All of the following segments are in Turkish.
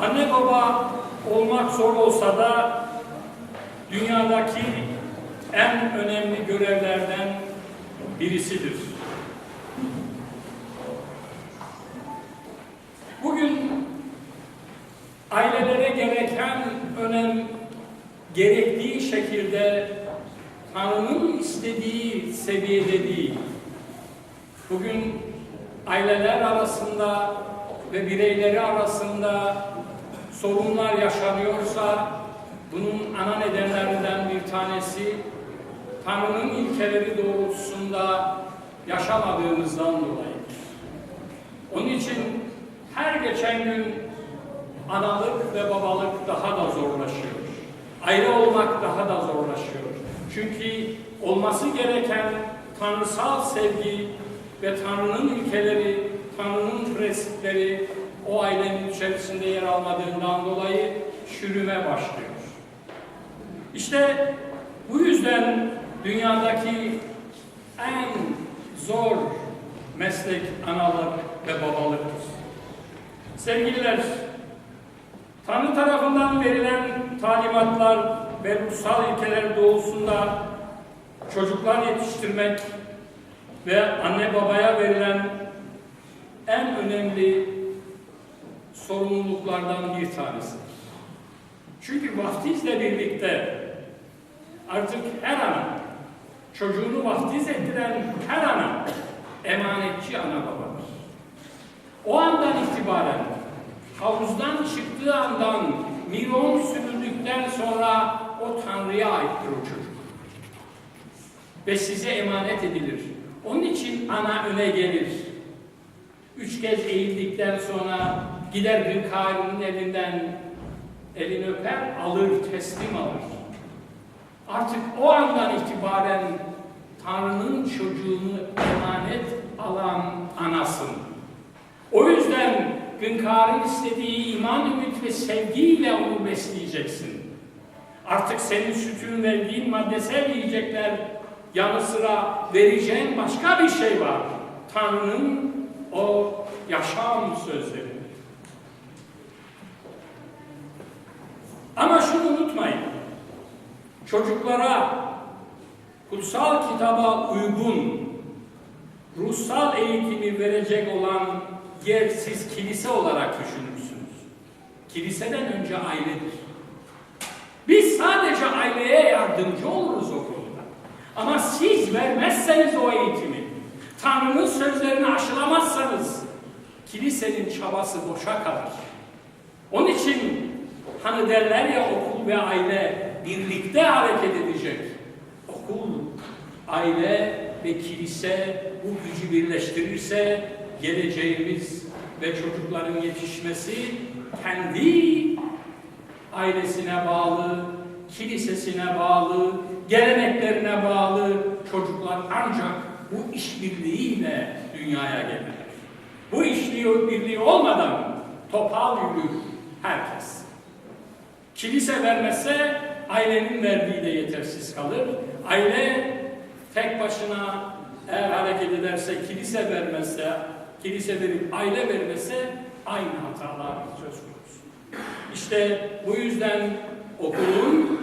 Anne baba olmak zor olsa da dünyadaki en önemli görevlerden birisidir. Bugün ailelere gereken önem gerektiği şekilde Tanrı'nın istediği seviyede değil. Bugün aileler arasında ve bireyleri arasında sorunlar yaşanıyorsa bunun ana nedenlerinden bir tanesi Tanrı'nın ilkeleri doğrultusunda yaşamadığımızdan dolayıdır. Onun için her geçen gün analık ve babalık daha da zorlaşıyor. Ayrı olmak daha da zorlaşıyor. Çünkü olması gereken tanrısal sevgi ve Tanrı'nın ilkeleri, Tanrı'nın prensipleri o ailenin içerisinde yer almadığından dolayı çürüme başlıyor. İşte bu yüzden dünyadaki en zor meslek analık ve babalıktır. Sevgililer, Tanrı tarafından verilen talimatlar ve ruhsal ilkeler doğrultusunda çocuklar yetiştirmek ve anne babaya verilen en önemli sorumluluklardan bir tanesidir. Çünkü vaftizle birlikte artık her ana, çocuğunu vaftiz ettiren her ana emanetçi ana babadır. O andan itibaren havuzdan çıktığı andan milyon sürüldükten sonra o Tanrı'ya aittir o çocuk. Ve size emanet edilir. Onun için ana öne gelir. Üç kez eğildikten sonra gider hünkârının elinden elini öper, alır, teslim alır. Artık o andan itibaren Tanrı'nın çocuğunu emanet alan anasın. O yüzden hünkârın istediği iman, ümit ve sevgiyle onu besleyeceksin. Artık senin sütün verdiğin maddesel yiyecekler yanı sıra vereceğin başka bir şey var. Tanrı'nın o yaşam sözleri. Unutmayın. Çocuklara kutsal kitaba uygun ruhsal eğitimi verecek olan yer siz kilise olarak düşünürsünüz. Kiliseden önce ailedir. Biz sadece aileye yardımcı oluruz o konuda. Ama siz vermezseniz o eğitimi, Tanrı'nın sözlerini aşılamazsanız kilisenin çabası boşa kalır. Onun için hani derler ya okul ve aile birlikte hareket edecek. Okul, aile ve kilise bu gücü birleştirirse geleceğimiz ve çocukların yetişmesi kendi ailesine bağlı, kilisesine bağlı, geleneklerine bağlı çocuklar ancak bu işbirliğiyle dünyaya gelirler. Bu işbirliği olmadan topal yürür herkes. Kilise vermezse ailenin verdiği de yetersiz kalır. Aile tek başına eğer hareket ederse, kilise vermezse, kilise verip aile vermezse aynı hatalar söz konusu. İşte bu yüzden okulun,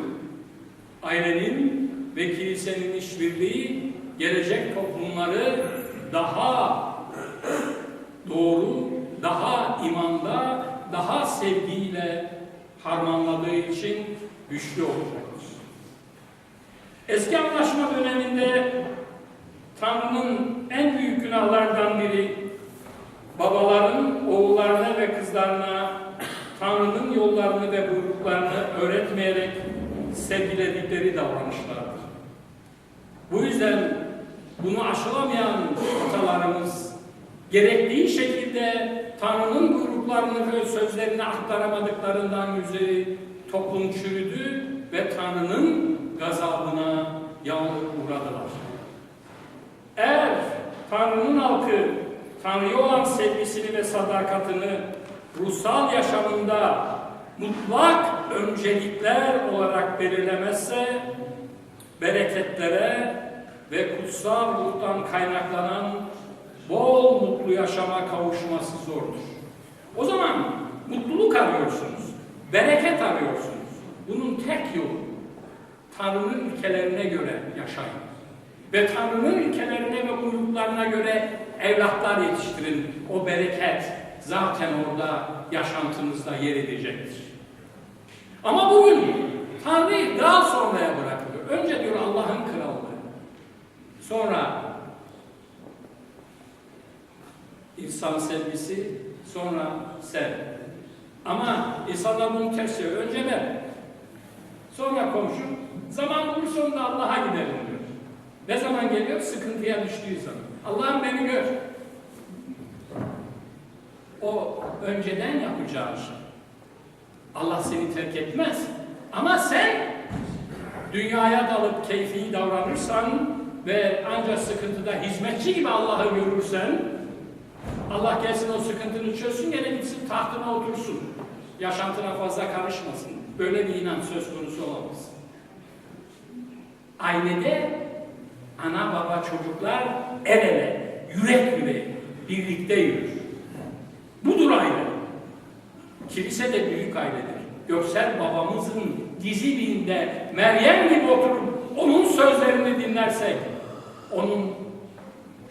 ailenin ve kilisenin işbirliği gelecek toplumları daha doğru, daha imanda, daha sevgiyle harmanladığı için güçlü olacaktır. Eski anlaşma döneminde Tanrı'nın en büyük günahlardan biri babaların oğullarına ve kızlarına Tanrı'nın yollarını ve buyruklarını öğretmeyerek sevgiledikleri davranışlardır. Bu yüzden bunu aşılamayan atalarımız gerektiği şekilde Tanrı'nın buyruklarını ve sözlerini aktaramadıklarından yüzleri toplum çürüdü ve Tanrı'nın gazabına yağmur uğradılar. Eğer Tanrı'nın halkı Tanrı'ya olan sevgisini ve sadakatini ruhsal yaşamında mutlak öncelikler olarak belirlemezse bereketlere ve kutsal ruhtan kaynaklanan bol mutlu yaşama kavuşması zordur. O zaman mutluluk arıyorsunuz, bereket arıyorsunuz. Bunun tek yolu Tanrı'nın ilkelerine göre yaşayın. Ve Tanrı'nın ilkelerine ve buyruklarına göre evlatlar yetiştirin. O bereket zaten orada yaşantınızda yer edecektir. Ama bugün Tanrı'yı daha sonraya bırakılıyor. Önce diyor Allah'ın krallığı. Sonra insan sevgisi, sonra sen. Ama insanlar bunu ters yapıyor. Önce ben, sonra komşum, zaman bulursa onu da Allah'a gidelim diyor. Ne zaman geliyor? Sıkıntıya düştüğü zaman. Allah'ım beni gör. O önceden yapacağın şey. Allah seni terk etmez. Ama sen dünyaya dalıp keyfi davranırsan ve ancak sıkıntıda hizmetçi gibi Allah'ı görürsen Allah gelsin o sıkıntını çözsün gene gitsin tahtına otursun. Yaşantına fazla karışmasın. Böyle bir inanç söz konusu olamaz. Ailede ana baba çocuklar el ele, yürek yüreğe birlikte yürür. Budur aile. Kilise de büyük ailedir. Göksel babamızın diziliğinde Meryem gibi oturup onun sözlerini dinlersek, onun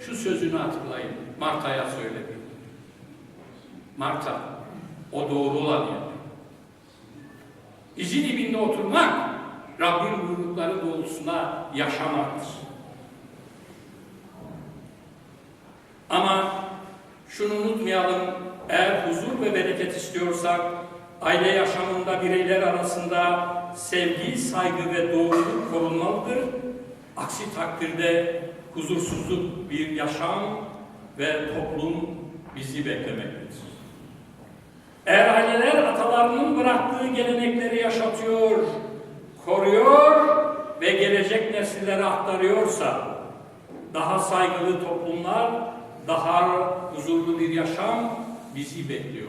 şu sözünü hatırlayın. Marta'ya söyledi. Marta, o doğru olan yer. Dizi dibinde oturmak, Rabbin buyrukları doğrultusunda yaşamaktır. Ama şunu unutmayalım, eğer huzur ve bereket istiyorsak, aile yaşamında bireyler arasında sevgi, saygı ve doğruluk korunmalıdır. Aksi takdirde huzursuzluk bir yaşam ve toplum bizi beklemektedir. Eğer aileler atalarının bıraktığı gelenekleri yaşatıyor, koruyor ve gelecek nesillere aktarıyorsa, daha saygılı toplumlar, daha huzurlu bir yaşam bizi bekliyor.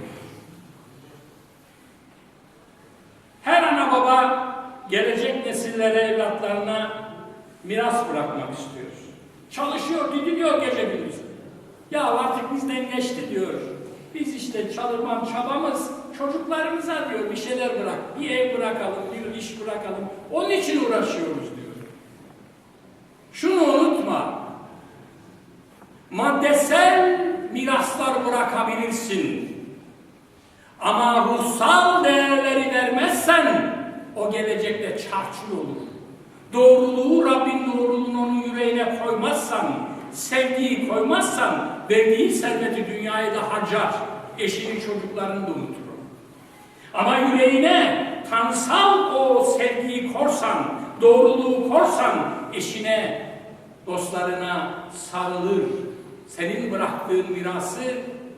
Her ana baba gelecek nesillere, evlatlarına miras bırakmak istiyor. Çalışıyor, didiniyor gece gündüz. Ya artık bizden geçti diyor. Biz işte çalışmam çabamız çocuklarımıza diyor bir şeyler bırak. Bir ev bırakalım, bir iş bırakalım. Onun için uğraşıyoruz diyor. Şunu unutma. Maddesel miraslar bırakabilirsin. Ama ruhsal değerleri vermezsen o gelecekte çarçur olur. Doğruluğu Rabbin doğruluğunu onun yüreğine koymazsan, sevgiyi koymazsan verdiğin serveti dünyaya da harcar. Eşini çocuklarını da unutur. Ama yüreğine tanrısal o sevgiyi korsan, doğruluğu korsan eşine, dostlarına sarılır. Senin bıraktığın mirası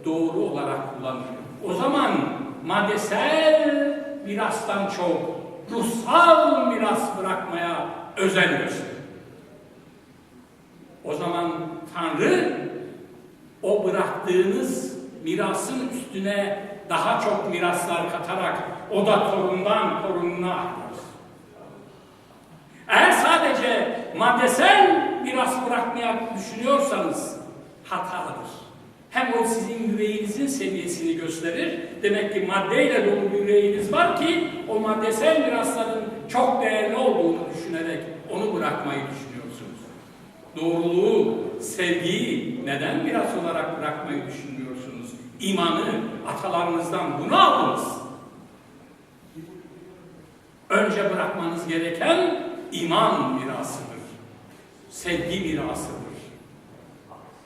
doğru olarak kullanır. O zaman maddesel mirastan çok ruhsal miras bırakmaya özen. O zaman Tanrı o bıraktığınız mirasın üstüne daha çok miraslar katarak o da torundan torununa aktar. Eğer sadece maddesel miras bırakmaya düşünüyorsanız hatalıdır. Hem o sizin yüreğinizin seviyesini gösterir. Demek ki maddeyle dolu bir yüreğiniz var ki o maddesel mirasların çok değerli olduğunu düşünerek onu bırakmayı düşünüyorsunuz. Doğruluğu, sevgiyi neden miras olarak bırakmayı düşünüyorsunuz? İmanı atalarınızdan bunu aldınız. Önce bırakmanız gereken iman mirasıdır. Sevgi mirasıdır.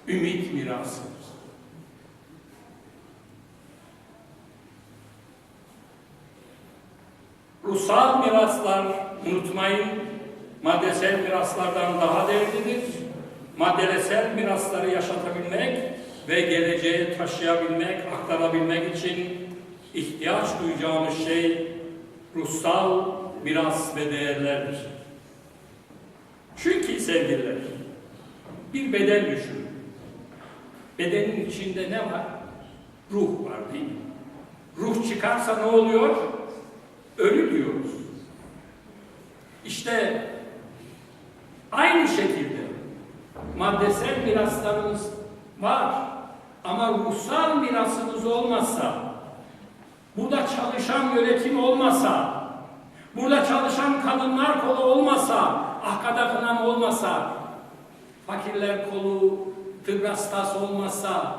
Ümit mirasıdır. Ruhsal miraslar unutmayın, maddesel miraslardan daha değerlidir. Maddesel mirasları yaşatabilmek ve geleceğe taşıyabilmek, aktarabilmek için ihtiyaç duyacağımız şey ruhsal miras ve değerlerdir. Çünkü sevgililer, bir beden düşünün. Bedenin içinde ne var? Ruh var değil mi? Ruh çıkarsa ne oluyor? Ölü diyoruz. İşte aynı şekilde maddesel miraslarımız var. Ama ruhsal mirasımız olmazsa, burada çalışan yönetim olmasa, burada çalışan kadınlar kolu olmasa, ahkada kınan olmasa, fakirler kolu, tıbrastas olmasa,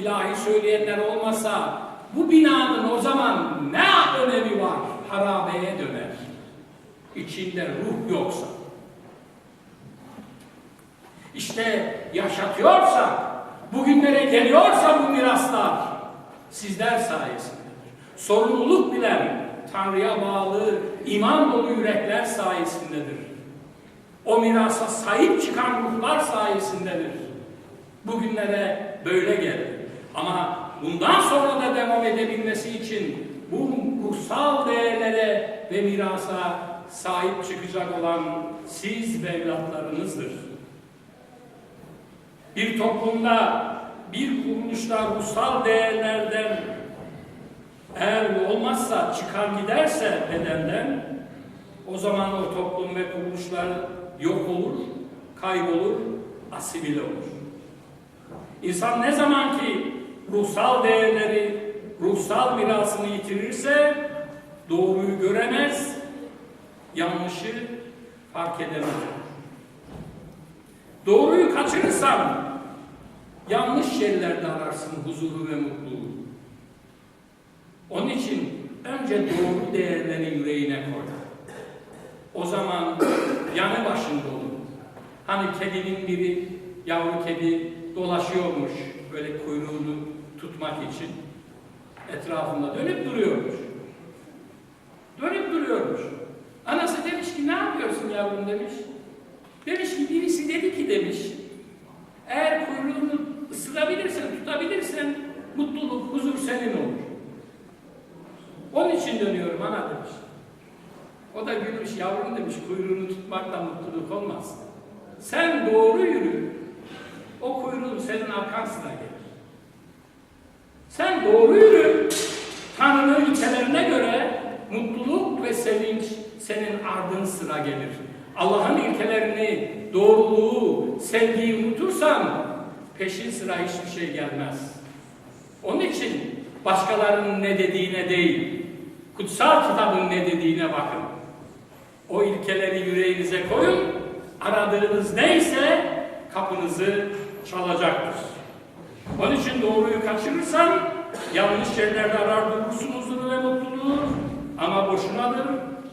ilahi söyleyenler olmasa, bu binanın o zaman ne önemi var? Harabeye döner. İçinde ruh yoksa. İşte yaşatıyorsak, bugünlere geliyorsa bu miraslar sizler sayesindedir. Sorumluluk bilen, Tanrı'ya bağlı, iman dolu yürekler sayesindedir. O mirasa sahip çıkan ruhlar sayesindedir. Bugünlere böyle geldi. Ama bundan sonra da devam edebilmesi için bu ruhsal değerlere ve mirasa sahip çıkacak olan siz ve evlatlarınızdır. Bir toplumda, bir kuruluşta ruhsal değerlerden eğer olmazsa, çıkar giderse bedenden, o zaman o toplum ve kuruluşlar yok olur, kaybolur, asimile olur. İnsan ne zaman ki ruhsal değerleri, ruhsal mirasını yitirirse doğruyu göremez, yanlışı fark edemez. Doğruyu kaçırırsan yanlış yerlerde ararsın huzuru ve mutluluğu. Onun için önce doğru değerleri yüreğine koy. O zaman yanı başında olur. Hani kedinin biri, yavru kedi dolaşıyormuş böyle kuyruğunu tutmak için. Etrafında dönüp duruyormuş. Dönüp duruyormuş. Anası demiş ki ne yapıyorsun yavrum demiş. Demiş ki birisi dedi ki demiş. Eğer kuyruğunu ısırabilirsen, tutabilirsen mutluluk, huzur senin olur. Onun için dönüyorum ana demiş. O da gülmüş yavrum demiş kuyruğunu tutmakla mutluluk olmaz. Sen doğru yürü. O kuyruğun senin arkan sıra gelir. Sen doğru yürü. Tanrı'nın ilkelerine göre mutluluk ve sevinç senin ardın sıra gelir. Allah'ın ilkelerini, doğruluğu, sevgiyi unutursan peşin sıra hiçbir şey gelmez. Onun için başkalarının ne dediğine değil, kutsal kitabın ne dediğine bakın. O ilkeleri yüreğinize koyun, aradığınız neyse kapınızı çalacaktır. Onun için doğruyu kaçırırsan yanlış yerlerde arar durursun huzuru ve mutluluğu ama boşunadır.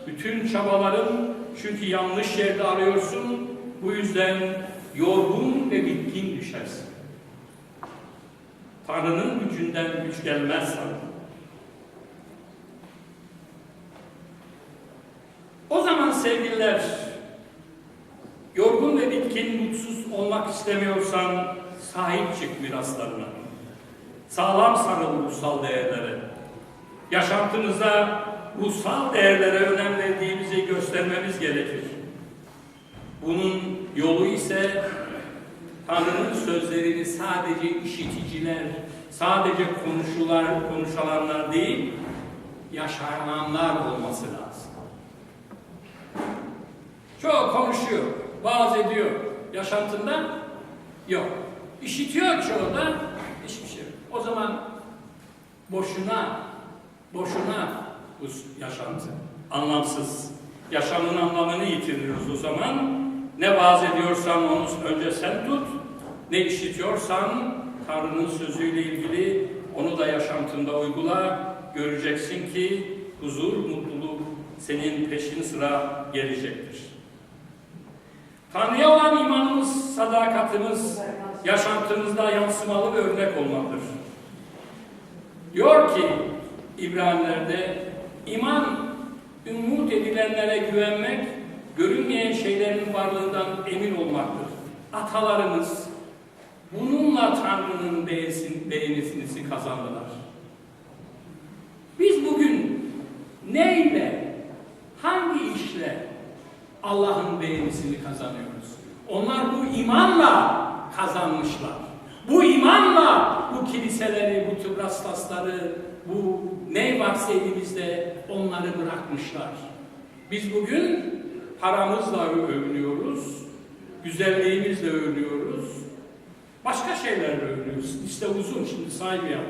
Bütün çabaların çünkü yanlış yerde arıyorsun. Bu yüzden yorgun ve bitkin düşersin. Tanrı'nın gücünden güç gelmez sana. O zaman sevgililer, yorgun ve bitkin, mutsuz olmak istemiyorsan sahip çık miraslarına. Sağlam sarıl ruhsal değerlere. Yaşantınızda ruhsal değerlere önem verdiğimizi göstermemiz gerekir. Bunun yolu ise Tanrı'nın sözlerini sadece işiticiler, sadece konuşular, konuşulanlar değil, yaşayanlar olması lazım. Çoğu konuşuyor, vaaz ediyor. Yaşantında yok. İşitiyor çoğu da hiçbir şey. O zaman boşuna, boşuna bu yaşantı. Anlamsız. Yaşamın anlamını yitiririz o zaman. Ne vaaz ediyorsan onu önce sen tut. Ne işitiyorsan Tanrı'nın sözüyle ilgili onu da yaşantında uygula. Göreceksin ki huzur, mutluluk senin peşin sıra gelecektir. Tanrı'ya olan imanımız, sadakatimiz yaşantımızda yansımalı ve örnek olmalıdır. Diyor ki İbraniler'de iman umut edilenlere güvenmek, görünmeyen şeylerin varlığından emin olmaktır. Atalarımız bununla Tanrı'nın beğenisini, kazandılar. Biz bugün neyle, hangi işle Allah'ın beğenisini kazanıyoruz? Onlar bu imanla kazanmışlar. Bu imanla bu kiliseleri, bu tıbrastasları, bu ne varsa elimizde onları bırakmışlar. Biz bugün paramızla övünüyoruz, güzelliğimizle övünüyoruz. Başka şeylerle övünüyoruz. Liste uzun şimdi saymayalım.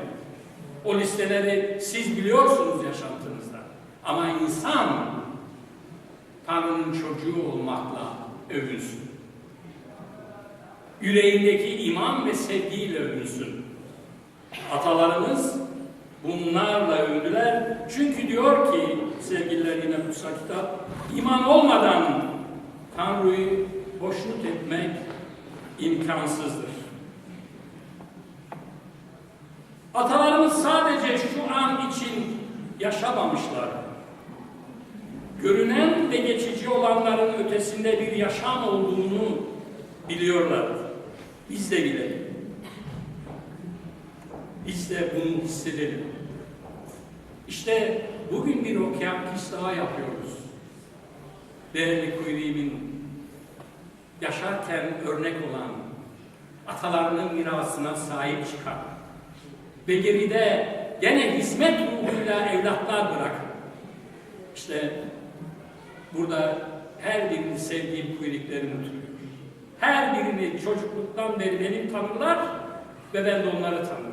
O listeleri siz biliyorsunuz yaşantınızda. Ama insan Tanrı'nın çocuğu olmakla övünsün. Yüreğindeki iman ve sevgiyle övünsün. Atalarımız bunlarla övdüler. Çünkü diyor ki sevgililer yine kutsal kitap, iman olmadan Tanrı'yı hoşnut etmek imkansızdır. Atalarımız sadece şu an için yaşamamışlar. Görünen ve geçici olanların ötesinde bir yaşam olduğunu biliyorlar. Biz de bilelim. Biz de bunu hissedelim. İşte bugün bir okyanus daha yapıyoruz. Değerli Kuyruğu'nun yaşarken örnek olan, atalarının mirasına sahip çıkan ve geride gene hizmet ruhuyla evlatlar bırakın. İşte burada her birini sevdiğim kuyruklarını oturuyor. Her birini çocukluktan beri beni tanırlar ve ben de onları tanırım.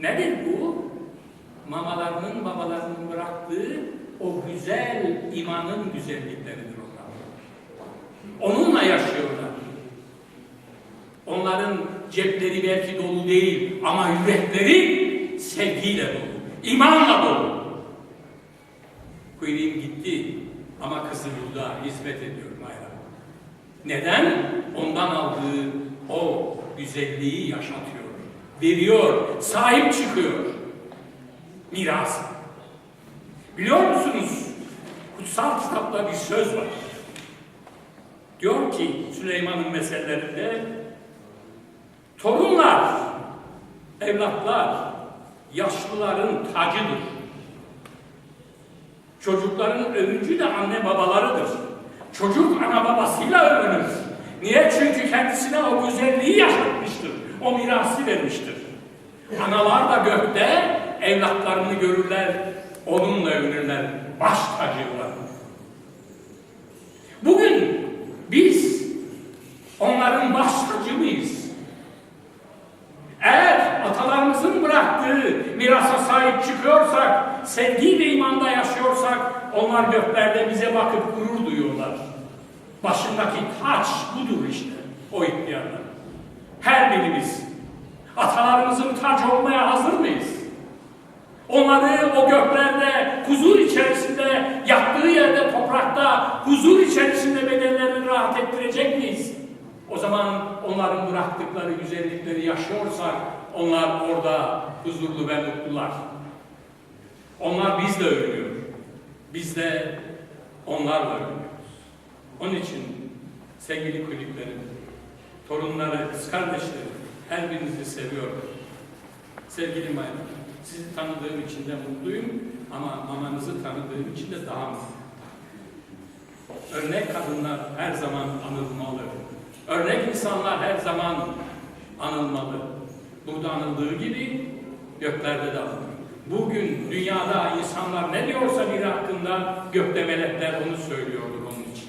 Nedir bu? Mamalarının, babalarının bıraktığı o güzel imanın güzellikleridir onlar. Onunla yaşıyorlar. Onların cepleri belki dolu değil ama yürekleri sevgiyle dolu, imanla dolu. Kuyruğum gitti ama kızı burada hizmet ediyor Mayra. Neden? Ondan aldığı o güzelliği yaşatıyor, veriyor, sahip çıkıyor. Miras. Biliyor musunuz? Kutsal kitapta bir söz var. Diyor ki Süleyman'ın meselelerinde torunlar, evlatlar, yaşlıların tacıdır. Çocukların övüncü de anne babalarıdır. Çocuk ana babasıyla övünür. Niye? Çünkü kendisine o güzelliği yaşatmıştır. O mirası vermiştir. Analar da gökte evlatlarını görürler, onunla övünürler. Baş tacılar. Bugün biz onların baş tacı mıyız? Eğer atalarımızın bıraktığı mirasa sahip çıkıyorsak, sevgi ve imanda yaşıyorsak, onlar göklerde bize bakıp gurur duyuyorlar. Başındaki taç budur işte, o ihtiyarlar. Her birimiz atalarımızın taç olmaya hazır mıyız? Onları o göklerde huzur içerisinde, yattığı yerde toprakta huzur içerisinde bedenlerini rahat ettirecek miyiz? O zaman onların bıraktıkları güzellikleri yaşıyorsak onlar orada huzurlu ve mutlular. Onlar bizle övünüyor. Biz de onlarla övünüyoruz. Onun için sevgili kulüplerim, torunları, kız kardeşlerim, her birinizi seviyorum. Sevgili Mayra, sizi tanıdığım için de mutluyum ama mamanızı tanıdığım için de daha mutluyum. Örnek kadınlar her zaman anılmalı. Örnek insanlar her zaman anılmalı. Burada anıldığı gibi göklerde de anılır. Bugün dünyada insanlar ne diyorsa biri hakkında gökte melekler onu söylüyordur onun için.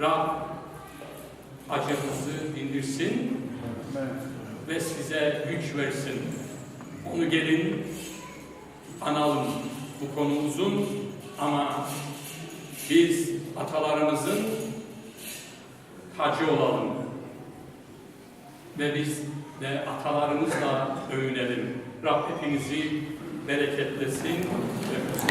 Rab acınızı dindirsin ve size güç versin. Onu gelin analım. Bu konu uzun ama biz atalarımızın tacı olalım. Ve biz de atalarımızla övünelim. Rab hepinizi bereketlesin ve kutlasın.